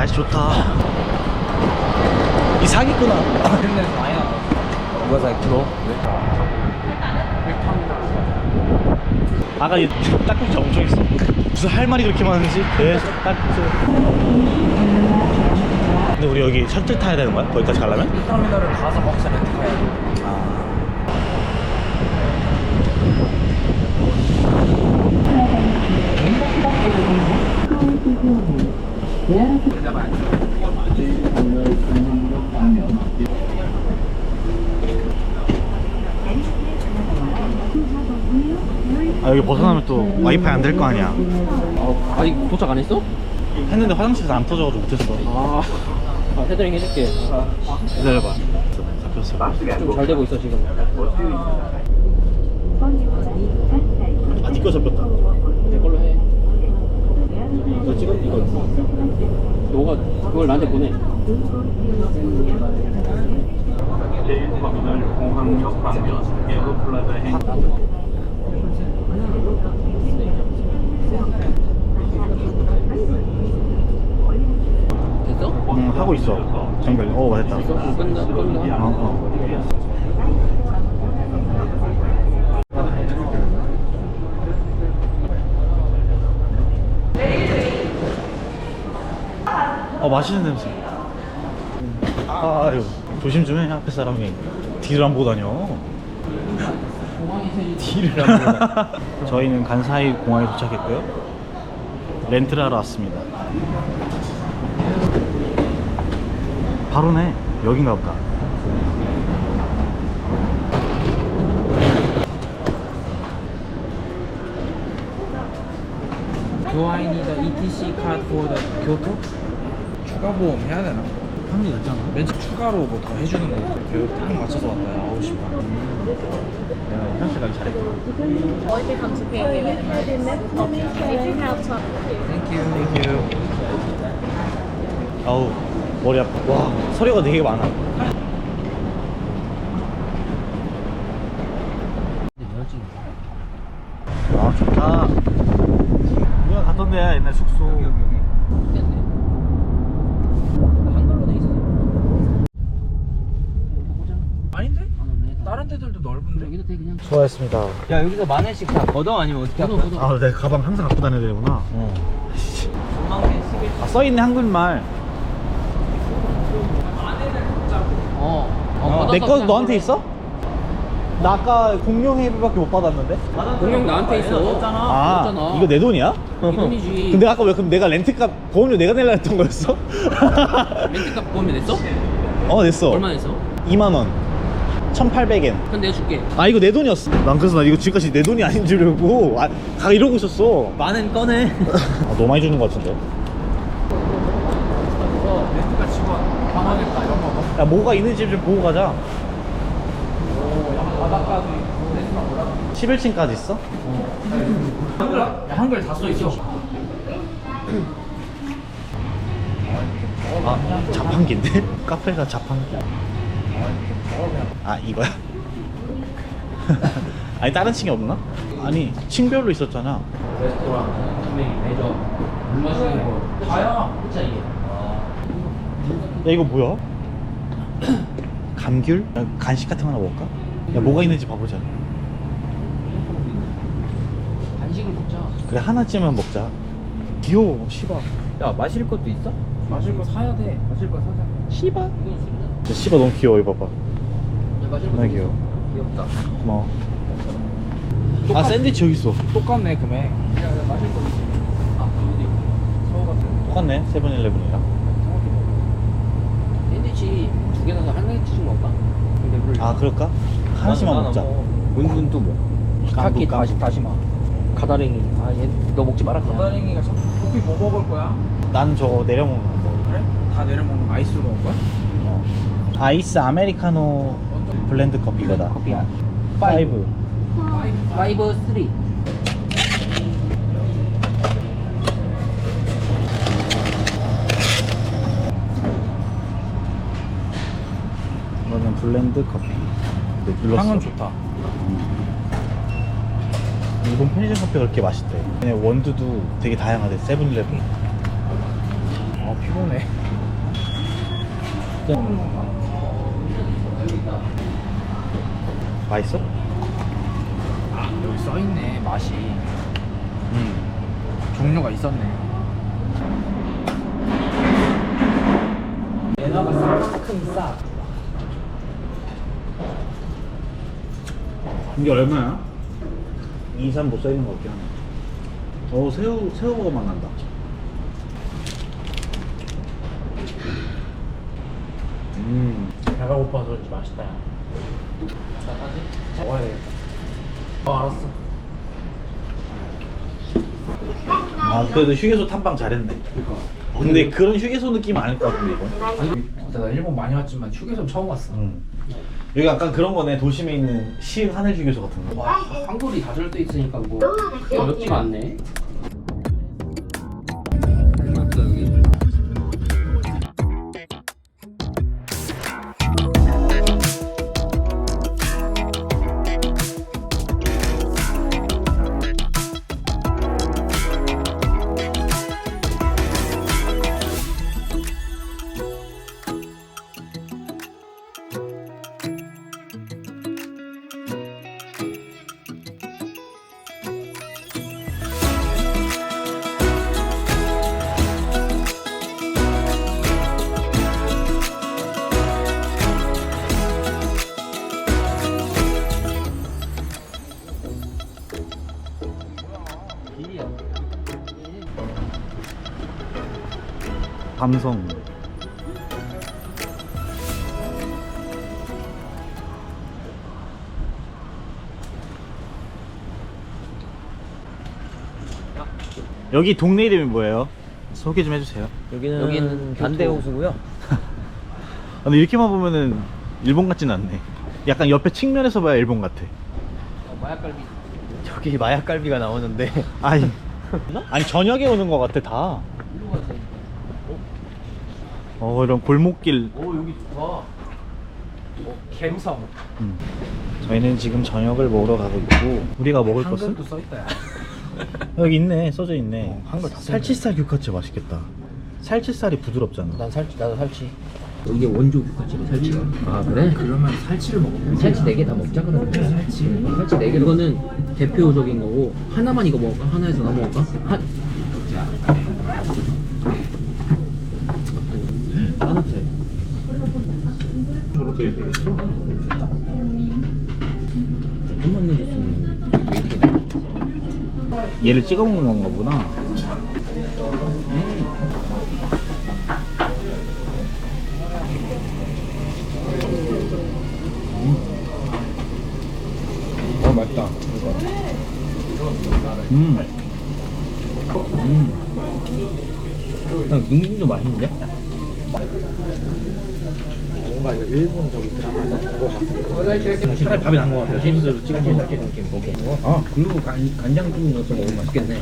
날씨 좋다. 이 나. 누가 사기 너? 아까 이 딱꼭지 엄청 있어. 무슨 할 말이 그렇게 많은지 계속 딱꼭지. 근데 우리 여기 셔틀 타야 되는 거야? 거기까지 가려면? 터미널을 가서 거기서 렌트 돼. 아 여기 벗어나면 또 와이파이 안 될 거 아니야. 어, 아직 도착 안 했어? 했는데 화장실에서 안 터져가지고 못했어. 아, 아 테더링 해줄게. 기다려봐. 잡혔어. 좀 잘 되고 있어 지금. 아, 니꺼 잡혔다. 이거 찍어? 이거. 너가 그걸 나한테 보내. 제1터미널 공항역 방면 에어플라자 행 됐어? 응 하고 있어. 정글. 어 됐다. 됐어? 그럼 끝나 끝나. 어, 어. 맛있는 냄새. 아유 조심 좀 해 앞에 사람이 뒤를 안 보고 다녀. 뒤를 안 보고 다녀. 저희는 간사이 공항에 도착했고요. 렌트를 하러 왔습니다. 바로네 여긴가 보다. Do I need a ETC card for the? 추가 보험 해야 되나? 한게 낫잖아. 왠지 추가로 뭐 더 해주는 거 같아. 딱 맞춰서 왔다. 9시 반. 내가 화장실 가기 잘했구나. Or if to pay you have time. Thank you. 아우 머리 아파. 와 서류가 되게 많아. 아 좋다. 우리가 갔던 데야 옛날 숙소. 한글로 돼 있어. 아닌데? 안 없네. 다른 데들도 넓은데? 여기도 돼 그냥. 수고하셨습니다. 야 여기서 만 원씩 다 걷어 아니면 어떻게 걷어, 걷어. 아, 내 가방 항상 갖고 다녀야 되구나. 어. 아, 써있네, 한글말. 어. 어, 내거 너한테 있어? 나 아까 공룡 회비밖에 못 받았는데? 공룡 나한테 있어. 아, 없잖아. 이거 내 돈이야? 네 돈이지. 근데 아까 왜 그럼 내가 렌트값, 보험료 내가 내려 했던 거였어? 렌트값 보면 냈어? 어, 냈어. 얼마 냈어? 2만 원. 1,800엔. 그럼 내가 줄게. 아, 이거 내 돈이었어. 난 그래서 나 이거 지금까지 내 돈이 아닌 줄 알고, 아, 가 이러고 있었어. 만원 꺼내. 아, 너무 많이 주는 것 같은데? 렌트가 직원 방어겠다 이런 거. 야, 뭐가 있는지 좀 보고 가자. 바닷가도 있고 렌트가 뭐라? 11층까지 있어? 한글 야, 한글 다 써 있어. 아, 자판기인데? 카페가 자판기. 아, 이거야? 아니, 다른 층이 없나? 아니, 층별로 있었잖아. 레스토랑, 선생님, 매점, 물 마시는 거. 다야. 진짜 이게. 야, 이거 뭐야? 감귤? 야, 간식 같은 거 하나 먹을까? 야, 뭐가 있는지 봐보자. 간식을 먹자. 그래, 하나쯤은 먹자. 귀여워, 시바. 야 마실 것도 있어? 마실 거 사야 돼. 마실 거 사자. 이건. 야, 시바 너무 귀여워, 이거 봐봐. 존나 거 귀여워. 귀엽다. 고마워. 아, 샌드위치 여기 있어. 똑같네 금액. 아. 똑같네, 세븐일레븐이랑. 샌드위치 두개 사서 한 개씩 먹을까? 아, 그럴까? 하나씩만 먹자. 은근 또 뭐? 깐부. 다시 다시마. 가다랭이. 아, 얘너 먹지 마라. 가다랭이가 참. 커피 뭐 먹을 거야? 난 저거 내려 먹는 거. 그래? 다 내려 먹는 거 아이스로 먹을 거야? 어. 아이스 아메리카노 블렌드 커피 이거다. 커피야. 파이브. 파이브 쓰리. 이거는 블렌드 커피. 네, 눌렀어. 향은 좋다. 일본 편의점 커피가 그렇게 맛있대. 그냥 원두도 되게 다양하대. 세븐일레븐. 어 피곤해. 맛있어? 여기 써 있네 맛이. 음. 종류가 있었네. 얘네가 싹큰 싹. 이게 얼마야? 2, 3 못 써있는 거 같긴 하네 어 새우 새우버거 맛 난다 음 배가 고파서 그런지 맛있다. 먹어야 되겠다. 어 알았어. 아 그래도 휴게소 탐방 잘했네 근데 그런 휴게소 느낌 아닐 것 같은데 이건 진짜 나 일본 많이 왔지만 휴게소 처음 왔어. 음. 여기 약간 그런 거네 도심에 있는 시흥 하늘 휴게소 같은 거 와 한글이 다 절대 있으니까 뭐 어렵지가 않네 감성. 여기 동네 이름이 뭐예요? 소개 좀 해주세요. 여기는, 여기는 반대 교토. 호수고요. 아, 근데 이렇게만 보면은 일본 같진 않네. 약간 옆에 측면에서 봐야 일본 같아. 마약갈비. 여기 마약갈비가 나오는데. 아니. 아니 저녁에 오는 것 같아 다. 일로 가자 어, 이런 골목길 오 여기 좋다 갬성. 음. 저희는 지금 저녁을 먹으러 가고 있고 우리가 먹을 것은 한글도 써 있다. 야. 여기 있네 써져 있네 어, 한글 다 살치살 규카츠 맛있겠다 살치살이 부드럽잖아 난 살치 나도 살치. 이게 원조 국화집에 살치가 아 그래? 그러면 살치를 먹으면 살치 4개 다 먹자 그러면 살치 살치 4개 이거는 대표적인 거고 하나만 이거 먹을까? 하나에서 나 먹을까? 한 따뜻해 조금만 넣어줬으면 웨이팅이 얘를 찍어 먹는 건가 보나 어 맛있다. 음. 형 능중도 맛있는데? 뭔가 이거 일본 저기 드라마에서 그거 같은 차라리 밥이 나은 것 같아 치즈로 찍어 먹는 게 오케이 아 그리고. 간, 간장 좀 넣어서 먹으면 맛있겠네.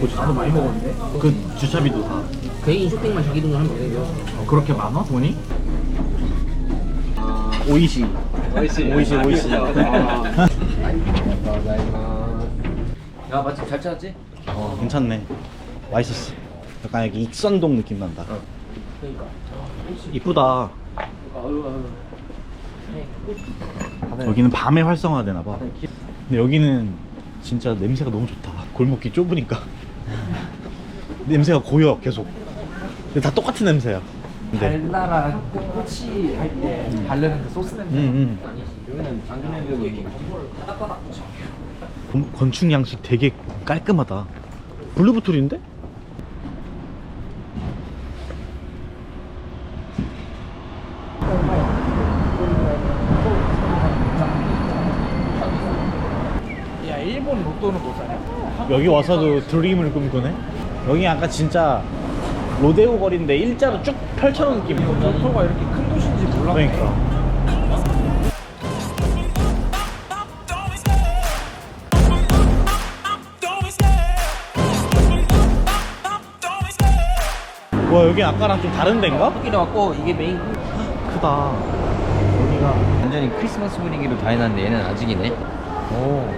고추 나도 많이 먹었는데. 그 주차비도 다. 개인 쇼핑만 자기 돈으로 하면 되죠. 어, 그렇게 많아 돈이? 오이시. 오이시 오이시. 오이시 야 맛집 잘 찾았지? 어 괜찮네. 맛있었어. 약간 여기 익선동 느낌 난다. 그러니까. 이쁘다. 아유 아유. 여기는 밤에 활성화되나 봐. 근데 여기는 진짜 냄새가 너무 좋다. 골목길 좁으니까. 냄새가 고여 계속. 근데 다 똑같은 냄새야. 근데 달달한 꼬치 할때 바르는 그 소스 냄새. 음, 여기는 장준현이 음. 건축 양식 되게 깔끔하다 블루보틀인데? 야 일본 로또는 못 사냐? 여기 와서도 드림을 꿈꾸네 여기 약간 진짜 로데오 거리인데 일자로 쭉 펼쳐놓은 느낌이야 로또가 이렇게 큰 도시인지 몰랐네. 그러니까 와 여기 아까랑 좀 다른 데인가? 토끼로 왔고 이게 메인 크다 여기가 완전히 크리스마스 분위기로 다 해놨는데 얘는 아직이네. 오.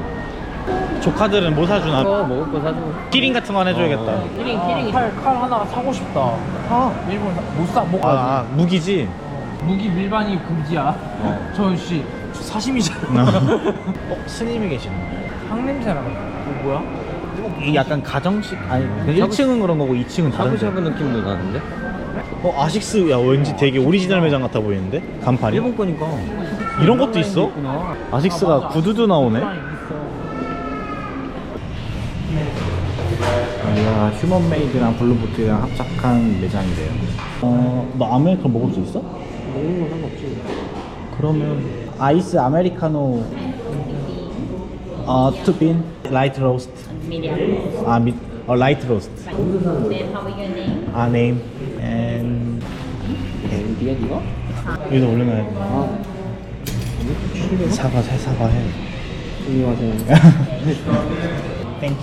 조카들은 뭐 사주나? 어, 먹을 거 사주고. 키링 같은 거 하나 해줘야겠다. 키링 키링 칼, 칼 하나 사고 싶다 아 일본 못사 못 가지 아, 아 무기지? 무기 밀반이 금지야 어. 저씨 사심이잖아 어, 스님이 계시네. 향 냄새나 어, 뭐야? 이 약간 가정식 아니 1층은 그런 거고 2층은 다른 샤브샤브 느낌도 나는데? 어 아식스 야 왠지 되게 오리지널 매장 같아 보이는데? 간판이? 일본 거니까. 이런 것도 있어? 아식스가 구두도 나오네. 여기가 휴먼메이드랑 블루보트랑 합작한 매장이래요. 어너 아메리카노 먹을 수 있어? 먹는 건 상관없지. 그러면 아이스 아메리카노. 어 투빈. 라이트 로스트 Medium. 아 미, 어 라이트 로스트 Then how are your name? 아 네임 앤 어디야 니가? 여기다 올려놔야 돼 아. 사과 새 사과 해 안녕하세요. 땡큐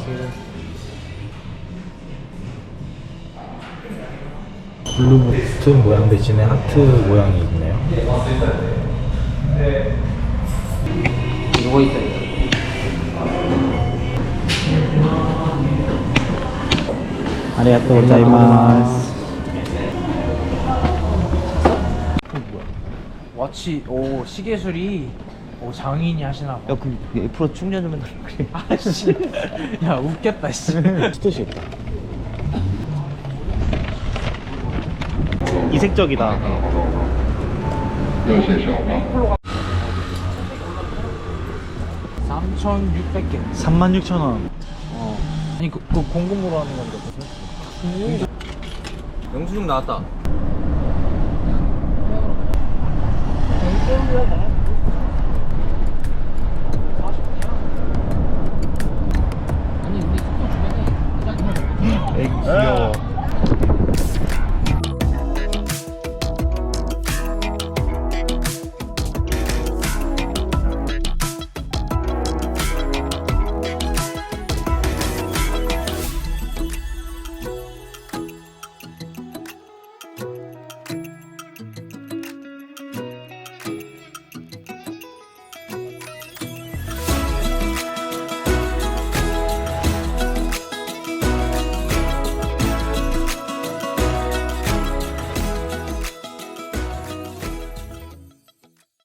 블루보트 모양 대신에 하트 모양이 있네요 이거 있 고자이마스 와치 오 시계술이 오 장인이 하시나 봐. 야, 그 F로 충전 좀 해달라 그래. 아씨. 야 웃겼다 씨. 스토시 있다. 이색적이다. 3,600개. 36,000원. 아니 그, 그 공금으로 하는 건데 무슨 영수증 나왔다.